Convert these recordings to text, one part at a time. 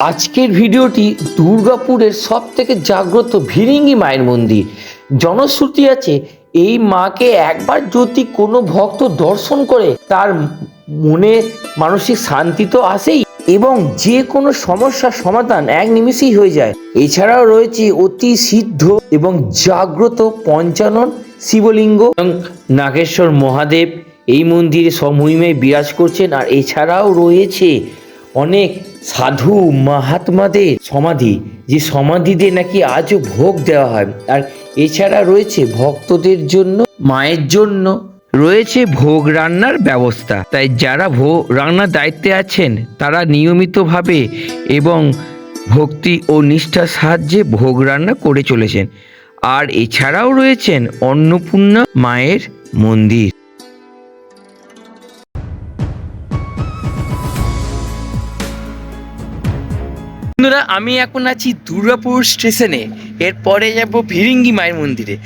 আজকের ভিডিওটি দুর্গাপুরের সব থেকে জাগ্রত ভিরিঙ্গি মায়ের মন্দির। জনশ্রুতি আছে, এই মাকে একবার যদি কোনো ভক্ত দর্শন করে, তার মনে মানসিক শান্তি তো আসেই এবং যে কোনো সমস্যার সমাধান এক নিমিষেই হয়ে যায়। এছাড়াও রয়েছে অতি সিদ্ধ এবং জাগ্রত পঞ্চানন শিবলিঙ্গ এবং নাগেশ্বর মহাদেব। এই মন্দিরে সমহিমায় বিরাজ করছেন আর এছাড়াও রয়েছে অনেক সাধু মাহাত্মাদের সমাধি, যে সমাধিতে নাকি আজও ভোগ দেওয়া হয়। আর এছাড়া রয়েছে ভক্তদের জন্য, মায়ের জন্য রয়েছে ভোগ রান্নার ব্যবস্থা। তাই যারা ভোগ রান্নার দায়িত্বে আছেন, তারা নিয়মিতভাবে এবং ভক্তি ও নিষ্ঠার সাহায্যে ভোগ রান্না করে চলেছেন। আর এছাড়াও রয়েছেন অন্নপূর্ণা মায়ের মন্দির। বন্ধুরা আমি এখন আছি দুর্গাপুর স্টেশনে। এরপরে যাব ভিরিঙ্গি মায়ের মন্দিরে।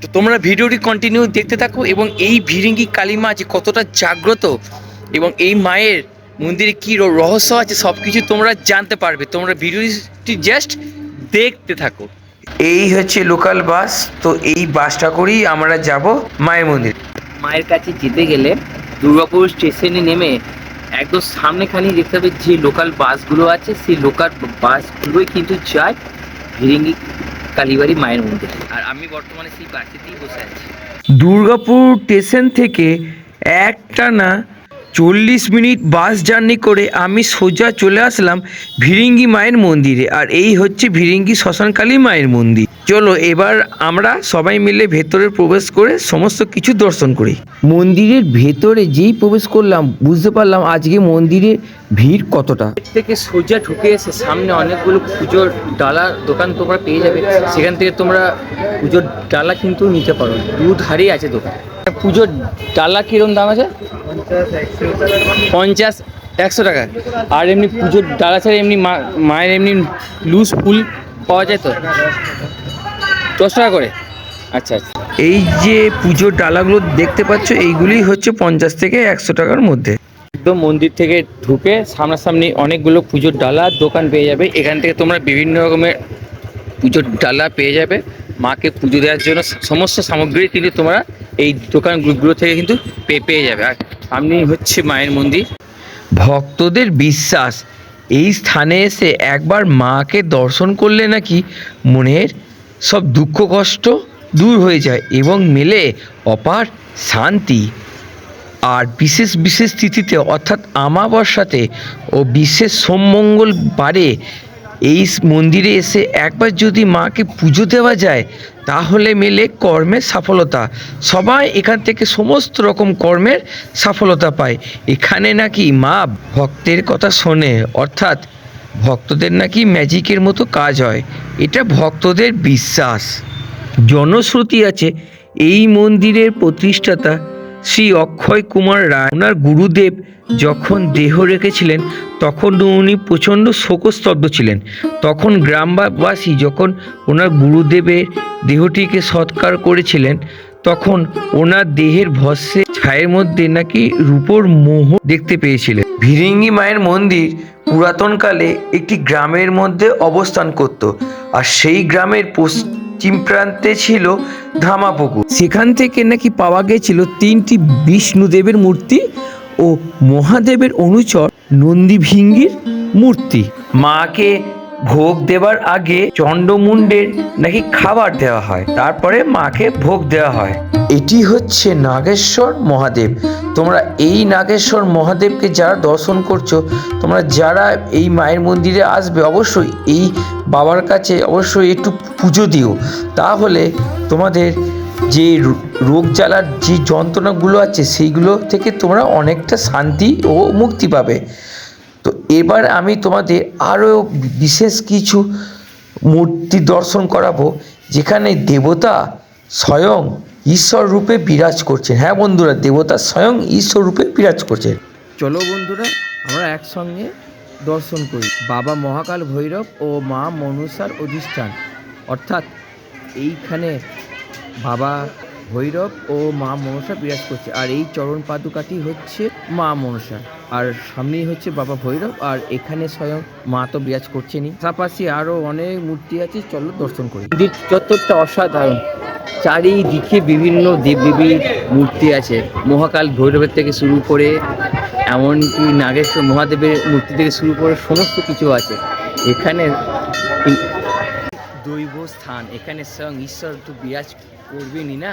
তো তোমরা ভিডিওটি কন্টিনিউ দেখতে থাকো এবং এই ভিরিঙ্গি কালী মা যে কতটা জাগ্রত এবং এই মায়ের মন্দিরে কী রহস্য আছে সব কিছু তোমরা জানতে পারবে। তোমরা ভিডিওটি জাস্ট দেখতে থাকো। এই হচ্ছে লোকাল বাস তো এই বাসটা করেই আমরা যাব মায়ের মন্দির। মায়ের কাছে যেতে গেলে দুর্গাপুর স্টেশনে নেমে একদম সামনেখানি দেখতে হবে যে লোকাল বাসগুলো আছে, সেই লোকাল বাসগুলোই কিন্তু যায় ভিরিঙ্গি কালীবাড়ি মায়ের মন্দিরে। আর আমি বর্তমানে সেই বাসেতেই বসে আছি। দুর্গাপুর স্টেশন থেকে একটানা চল্লিশ মিনিট বাস জার্নি করে আমি সোজা চলে আসলাম ভিরিঙ্গি মায়ের মন্দিরে। আর এই হচ্ছে ভিরিঙ্গি শ্মশানকালী মায়ের মন্দির। চলো এবার আমরা সবাই মিলে ভেতরে প্রবেশ করে সমস্ত কিছু দর্শন করি। মন্দিরের ভেতরে যেই প্রবেশ করলাম বুঝতে পারলাম আজকে মন্দিরে ভিড় কতটা। থেকে সোজা ঢুকে এসে সামনে অনেকগুলো পুজোর ডালা দোকান তোমরা পেয়ে যাবে। সেখান থেকে তোমরা পুজোর ডালা কিন্তু নিতে পারো। দু ধারেই আছে দোকান। পুজোর ডালা কিরম দাম আছে? পঞ্চাশ একশো টাকা। আর এমনি পুজোর ডালা ছাড়া এমনি মা- মায়ের এমনি লুজ ফুল পাওয়া যায় তো? দশ টাকা করে? আচ্ছা আচ্ছা। এই যে পুজোর ডালাগুলো দেখতে পাচ্ছ এইগুলি হচ্ছে পঞ্চাশ থেকে একশো টাকার মধ্যে। একদম মন্দির থেকে ঢুকে সামনাসামনি অনেকগুলো পুজোর ডালা দোকান পেয়ে যাবে। এখান থেকে তোমরা বিভিন্ন রকমের পুজোর ডালা পেয়ে যাবে। মাকে পুজো দেওয়ার জন্য সমস্ত সামগ্রী কিন্তু তোমরা এই দোকানগুলো থেকে কিন্তু পেয়ে পেয়ে যাবে। আর সামনেই হচ্ছে মায়ের মন্দির। ভক্তদের বিশ্বাস এই স্থানে এসে একবার মাকে দর্শন করলে নাকি মনের সব দুঃখ, কষ্ট দূর হয়ে যায় এবং মেলে অপার শান্তি। আর বিশেষ বিশেষ তিথিতে, অর্থাৎ আমাবস্যাতে ও বিশেষ সোমমঙ্গল বারে এই মন্দিরে এসে একবার যদি মাকে পুজো দেওয়া যায়, তাহলে মেলে কর্মের সফলতা সবাই এখান থেকে সমস্ত রকম কর্মের সফলতা পায়। এখানে নাকি মা ভক্তের কথা শোনে, অর্থাৎ ভক্তদের নাকি ম্যাজিকের মতো কাজ হয়। এটা ভক্তদের বিশ্বাস। জনশ্রুতি আছে, এই মন্দিরের প্রতিষ্ঠাতা শ্রী অক্ষয় কুমার রায়। ওনার গুরুদেব যখন দেহ রেখেছিলেন, তখন উনি প্রচণ্ড শোকস্তব্ধ ছিলেন। তখন গ্রামবাসী যখন ওনার গুরুদেবের দেহটিকে সৎকার করেছিলেন তখন ওনার দেহের ভস্যে ছায়ের মধ্যে নাকি রূপোর মোহ দেখতে পেয়েছিলেন। ভিরিঙ্গি মায়ের মন্দির পুরাতনকালে একটি গ্রামের মধ্যে অবস্থান করত আর সেই গ্রামের পশ্চিম প্রান্তে ছিল ধামাপুকুর। সেখান থেকে নাকি পাওয়া গেছিল তিনটি বিষ্ণুদেবের মূর্তি ও মহাদেবের অনুচর নন্দী ভিঙ্গির মূর্তি। মাকে ভোগ দেবার আগে চণ্ডমুণ্ডের নাকি খাবার দেওয়া হয়, তারপরে মাকে ভোগ দেওয়া হয়। এটি হচ্ছে নাগেশ্বর মহাদেব। তোমরা এই নাগেশ্বর মহাদেবকে যারা দর্শন করছ, তোমরা যারা এই মায়ের মন্দিরে আসবে, অবশ্যই এই বাবার কাছে অবশ্যই একটু পুজো দিও। তাহলে তোমাদের যে রোগ জ্বালার যে যন্ত্রণাগুলো আছে, সেইগুলো থেকে তোমরা অনেকটা শান্তি ও মুক্তি পাবে। তো এবার আমি তোমাদের আরও বিশেষ কিছু মূর্তি দর্শন করাবো, যেখানে দেবতা স্বয়ং ঈশ্বর রূপে বিরাজ করছেন। হ্যাঁ বন্ধুরা, দেবতা স্বয়ং ঈশ্বর রূপে বিরাজ করছেন। চলো বন্ধুরা, আমরা একসঙ্গে দর্শন করি। বাবা মহাকাল ভৈরব ও মা মনসার অধিষ্ঠান। অর্থাৎ এইখানে বাবা ভৈরব ও মা মনসা বিরাজ করছে। আর এই চরণ পাদুকাটি হচ্ছে মা মনসা। আর সামনেই হচ্ছে বাবা ভৈরব, আর এখানে স্বয়ং মা তো বিরাজ করছেনই। পাশাপাশি আরও অনেক মূর্তি আছে, চলো দর্শন করি। মন্দির চত্বরটা অসাধারণ। চারিদিকে বিভিন্ন দেবদেবীর মূর্তি আছে। মহাকাল ভৈরবের থেকে শুরু করে এমনকি নাগেশ্বর মহাদেবের মূর্তি থেকে শুরু করে সমস্ত কিছু আছে। এখানে দৈব স্থান। এখানে স্বয়ং ঈশ্বর তো বিরাজ করবেনই না?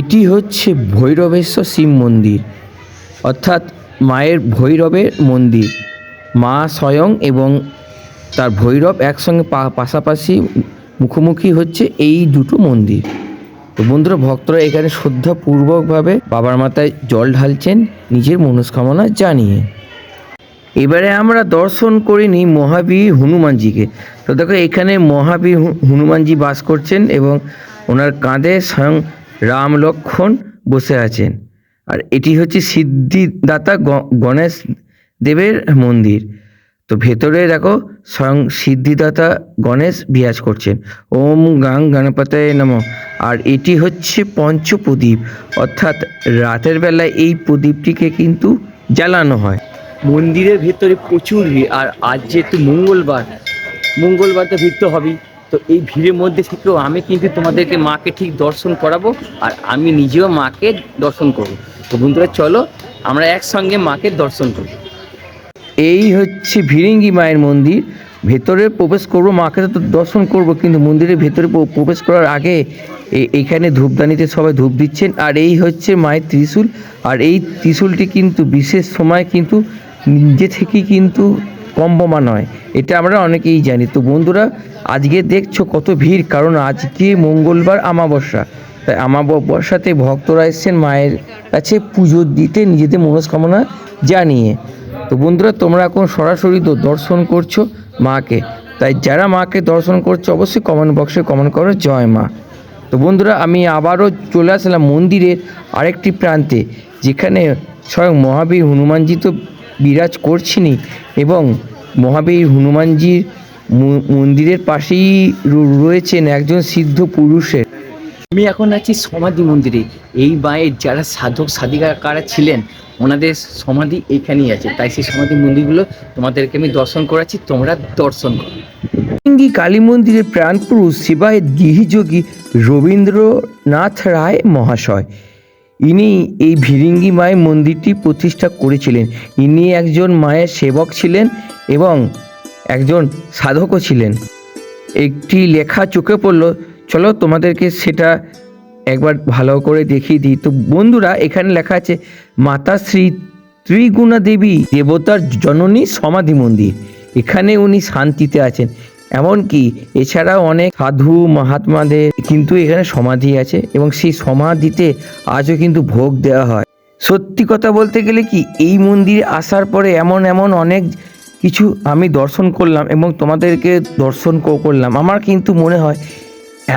এটি হচ্ছে ভৈরবেশ্বর শিব মন্দির, অর্থাৎ মায়ের ভৈরবের মন্দির। মা স্বয়ং এবং তার ভৈরব একসঙ্গে পাশাপাশি মুখোমুখি হচ্ছে এই দুটো মন্দির। তো বন্ধুরা, ভক্তরা এখানে শ্রদ্ধাপূর্বকভাবে বাবার মাথায় জল ঢালছেন, নিজের মনস্কামনা জানিয়ে। এবারে আমরা দর্শন করিনি মহাবীর হনুমানজিকে। তো দেখো, এখানে মহাবীর হনুমানজি বাস করছেন এবং ওনার কাঁধে স্বয়ং রাম লক্ষ্মণ বসে আছেন। আর এটি হচ্ছে সিদ্ধিদাতা গণেশ দেবের মন্দির। তো ভেতরে দেখো, স্বয়ং সিদ্ধিদাতা গণেশ বিরাজ করছেন। ওম গাং গণপতায় নম। আর এটি হচ্ছে পঞ্চপ্রদীপ। অর্থাৎ রাতের বেলায় এই প্রদীপটিকে কিন্তু জ্বালানো হয়। মন্দিরের ভেতরে প্রচুর ভিড়, আর আজ যেহেতু মঙ্গলবার মঙ্গলবার তো ভিড় তো হবেই। তো এই ভিড়ের মধ্যে থেকেও আমি কিন্তু তোমাদেরকে মাকে ঠিক দর্শন করাবো, আর আমি নিজেও মাকে দর্শন করব। তো বন্ধুরা, চলো আমরা একসঙ্গে মাকে দর্শন করি। এই হচ্ছে ভিরিঙ্গি মায়ের মন্দির। ভেতরে প্রবেশ করব, মাকে তো দর্শন করব, কিন্তু মন্দিরের ভেতরে প্রবেশ করার আগে এখানে ধূপদানিতে সবাই ধূপ দিচ্ছেন। আর এই হচ্ছে মায়ের ত্রিশূল। আর এই ত্রিশূলটি কিন্তু বিশেষ সময় কিন্তু নিজে থেকেই কিন্তু কম বোমা নয়। এটা আমরা অনেকেই জানি। তো বন্ধুরা, আজকে দেখছ কত ভিড়, কারণ আজকে মঙ্গলবার আমাবস্যা তাই আমাবস্যাতে ভক্তরা এসছেন মায়ের কাছে পুজো দিতে, নিজেদের মনস্কামনা জানিয়ে। তো বন্ধুরা, তোমরা এখন সরাসরি দর্শন করছ মাকে। তাই যারা মাকে দর্শন করছ, অবশ্যই কমেন্ট বক্সে কমেন্ট করো, জয় মা। তো বন্ধুরা, আমি আবারও চলে আসলাম মন্দিরের আরেকটি প্রান্তে, যেখানে স্বয়ং মহাবীর হনুমানজি তো বিরাজ করছেনই এবং মহাবীর হনুমানজির মন্দিরের পাশেই রয়েছেন একজন সিদ্ধ পুরুষের। আমি এখন আছি সমাধি মন্দিরে। এই মায়ের যারা সাধক সাধিকারা ছিলেন ওনাদের সমাধি এইখানেই আছে। তাই সেই সমাধি মন্দিরগুলো তোমাদেরকে আমি দর্শন করাচ্ছি তোমরা দর্শন করো। ভিরিঙ্গি কালী মন্দিরের প্রাণপুরুষ শিবায়ের গৃহযোগী রবীন্দ্রনাথ রায় মহাশয়। ইনি এই ভিরিঙ্গি মায়ের মন্দিরটি প্রতিষ্ঠা করেছিলেন। ইনি একজন মায়ের সেবক ছিলেন এবং একজন সাধকও ছিলেন। একটি লেখা চোখে পড়ল, চলো তোমাদেরকে সেটা একবার ভালো করে দেখিয়ে দিই। তো বন্ধুরা, এখানে লেখা আছে, মাতা শ্রী ত্রিগুণা দেবী দেবতার জননী সমাধি মন্দির। এখানে উনি শান্তিতে আছেন। এমনকি এছাড়াও অনেক সাধু, মহাত্মাদের কিন্তু এখানে সমাধি আছে এবং সেই সমাধিতে আজও কিন্তু ভোগ দেওয়া হয়। সত্যি কথা বলতে গেলে কি, এই মন্দিরে আসার পরে এমন এমন অনেক কিছু আমি দর্শন করলাম এবং তোমাদেরকে দর্শন করলাম। আমার কিন্তু মনে হয়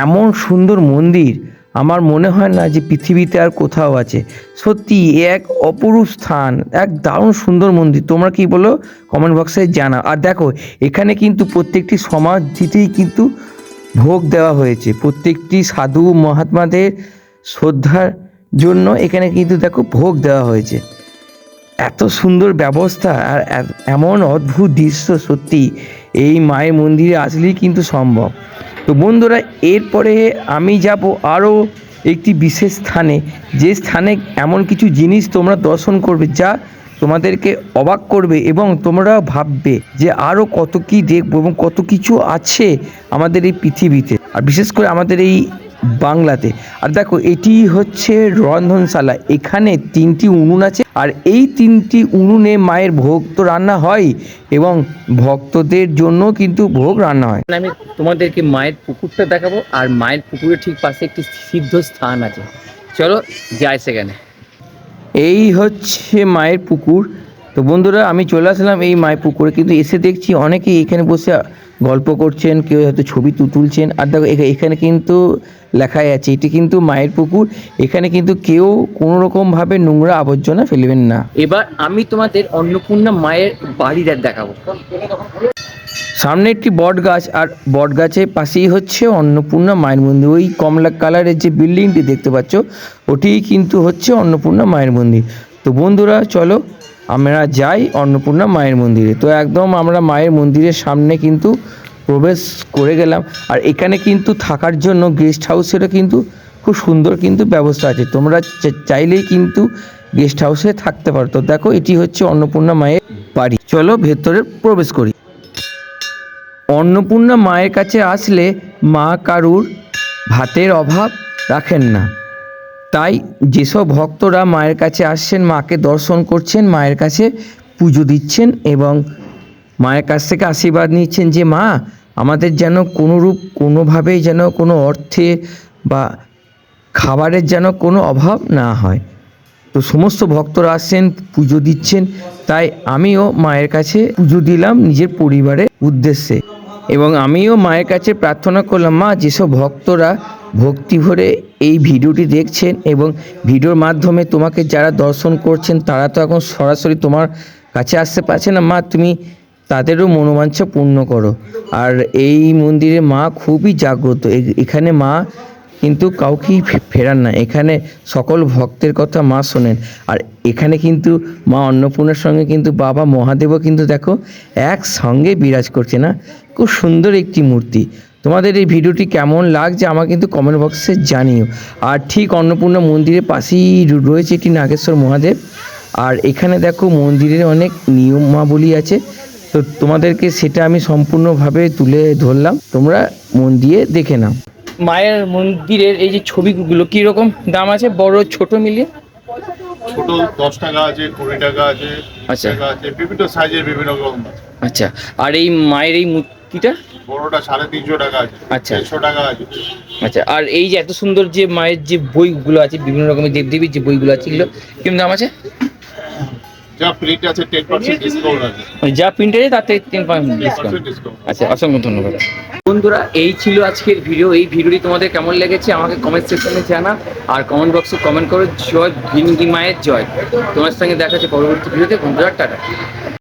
এমন সুন্দর মন্দির আমার মনে হয় না যে পৃথিবীতে আর কোথাও আছে। সত্যি এক অপরূপ স্থান, এক দারুণ সুন্দর মন্দির। তোমরা কি বলো? কমেন্ট বক্সে জানাও। আর দেখো, এখানে কিন্তু প্রত্যেকটি সমাধিতেই কিন্তু ভোগ দেওয়া হয়েছে। প্রত্যেকটি সাধু মহাত্মাদের শ্রদ্ধার জন্য এখানে কিন্তু দেখো ভোগ দেওয়া হয়েছে। এত সুন্দর ব্যবস্থা আর এমন অদ্ভুত দৃশ্য সত্যি, এই মায়ের মন্দিরে আসলেই কিন্তু সম্ভব। তো বন্ধুরা, এরপরে আমি যাব আরও একটি বিশেষ স্থানে। যে স্থানে এমন কিছু জিনিস তোমরা দর্শন করবে যা তোমাদেরকে অবাক করবে এবং তোমরা ভাববে যে আরও কত কি দেখব এবং কত কিছু আছে আমাদের এই পৃথিবীতে। আর বিশেষ করে আমাদের এই বাংলাতে। আর দেখো এটি হচ্ছে রন্ধনশালা। এখানে তিনটি উনুন আছে আর এই তিনটি উনুনে মায়ের ভোগ তো রান্না হয় এবং ভক্তদের জন্য কিন্তু ভোগ রান্না হয়। আমি তোমাদেরকে মায়ের পুকুরটা দেখাবো আর মায়ের পুকুরের ঠিক পাশে একটি সিদ্ধ স্থান আছে। চলো যাই সেখানে। এই হচ্ছে মায়ের পুকুর। তো বন্ধুরা আমি চলে আসলাম এই মায়ের পুকুরে। কিন্তু এসে দেখছি অনেকেই এখানে বসে গল্প করছেন কেউ হয়তো ছবি তুলছেন। আর দেখো এখানে কিন্তু লেখাই আছে এটি কিন্তু মায়ের পুকুর। এখানে কিন্তু কেউ কোনো রকমভাবে নোংরা আবর্জনা ফেলবেন না। এবার আমি তোমাদের অন্নপূর্ণা মায়ের বাড়িটা দেখাবো। সামনে একটি বট গাছ আর বট গাছের পাশেই হচ্ছে অন্নপূর্ণা মায়ের মন্দির। ওই কমলা কালারের যে বিল্ডিংটি দেখতে পাচ্ছ ওটিই কিন্তু হচ্ছে অন্নপূর্ণা মায়ের মন্দির। তো বন্ধুরা চলো আমরা যাই অন্নপূর্ণা মায়ের মন্দিরে। তো একদম আমরা মায়ের মন্দিরের সামনে কিন্তু প্রবেশ করে গেলাম। আর এখানে কিন্তু থাকার জন্য গেস্ট হাউসেরও কিন্তু খুব সুন্দর কিন্তু ব্যবস্থা আছে। তোমরা চাইলেই কিন্তু গেস্ট হাউসে থাকতে পারো। তো দেখো, এটি হচ্ছে অন্নপূর্ণা মায়ের বাড়ি। চলো ভেতরে প্রবেশ করি। অন্নপূর্ণা মায়ের কাছে আসলে মা কারুর ভাতের অভাব রাখেন না। তাই যেসব ভক্তরা মায়ের কাছে আসছেন, মাকে দর্শন করছেন, মায়ের কাছে পুজো দিচ্ছেন এবং মায়ের কাছ থেকে আশীর্বাদ নিচ্ছেন যে, মা, আমাদের যেন কোনোরূপ, কোনোভাবেই যেন কোনো অর্থে বা খাবারের যেন কোনো অভাব না হয়। তো সমস্ত ভক্তরা আসছেন, পুজো দিচ্ছেন, তাই আমিও মায়ের কাছে পুজো দিলাম নিজের পরিবারের উদ্দেশ্যে এবং আমিও মায়ের কাছে প্রার্থনা করলাম, মা, যেসব ভক্তরা ভক্তি ভরে এই ভিডিওটি দেখছেন এবং ভিডিওর মাধ্যমে তোমাকে যারা দর্শন করছেন, তারা তো এখন সরাসরি তোমার কাছে আসতে পারছে না। মা, তুমি তাদেরও মনোবাঞ্ছা পূর্ণ করো। আর এই মন্দিরে মা খুবই জাগ্রত। এখানে মা কিন্তু কাউকেই ফেরান না। এখানে সকল ভক্তের কথা মা শোনেন। আর এখানে কিন্তু মা অন্নপূর্ণার সঙ্গে কিন্তু বাবা মহাদেবও কিন্তু দেখো একসঙ্গে বিরাজ করছে না? খুব সুন্দর একটি মূর্তি। তোমাদের এই ভিডিওটি কেমন লাগছে আমাকে কিন্তু কমেন্ট বক্সে জানিও। আর ঠিক অন্নপূর্ণা মন্দিরের পাশেই রয়েছে একটি নাগেশ্বর মহাদেব। আর এখানে দেখো মন্দিরের অনেক নিয়মাবলী আছে। তো তোমাদেরকে সেটা আমি সম্পূর্ণভাবে তুলে ধরলাম। তোমরা মন দিয়ে দেখে নাও। মায়ের মন্দিরের এই যে ছবিগুলো কি রকম দাম আছে? বড় ছোট মিলিয়ে? ছোট দশ টাকা আছে কুড়ি টাকা আছে আচ্ছা। আছে বিভিন্ন সাইজের বিভিন্ন রকম আচ্ছা। আর এই মায়ের এই মূর্তিটা বড়টা সাড়ে তিনশো টাকা আছে। আচ্ছা। দেড়শো টাকা আছে। আচ্ছা আর এই যে এত সুন্দর যে মায়ের যে বইগুলো আছে বিভিন্ন রকমের দেবদেবীর যে বইগুলো আছে এগুলো কীরকম দাম আছে? যা প্রিন্ট আছে টেন পার্সেন্ট ডিসকাউন্ট আছে। মানে যা প্রিন্ট আছে তাতে টেন পার্সেন্ট ডিসকাউন্ট আচ্ছা অসংখ্য ধন্যবাদ। বন্ধুরা এই ছিল আজকের ভিডিও। এই ভিডিওটি তোমাদের কেমন লেগেছে আমাকে কমেন্ট সেকশনে জানা। আর কমেন্ট বক্সে কমেন্ট করো জয় ভিন্দি মায়ের জয়। তোমার সঙ্গে দেখা হচ্ছে পরবর্তী ভিডিওতে। বন্ধুরা টাটা।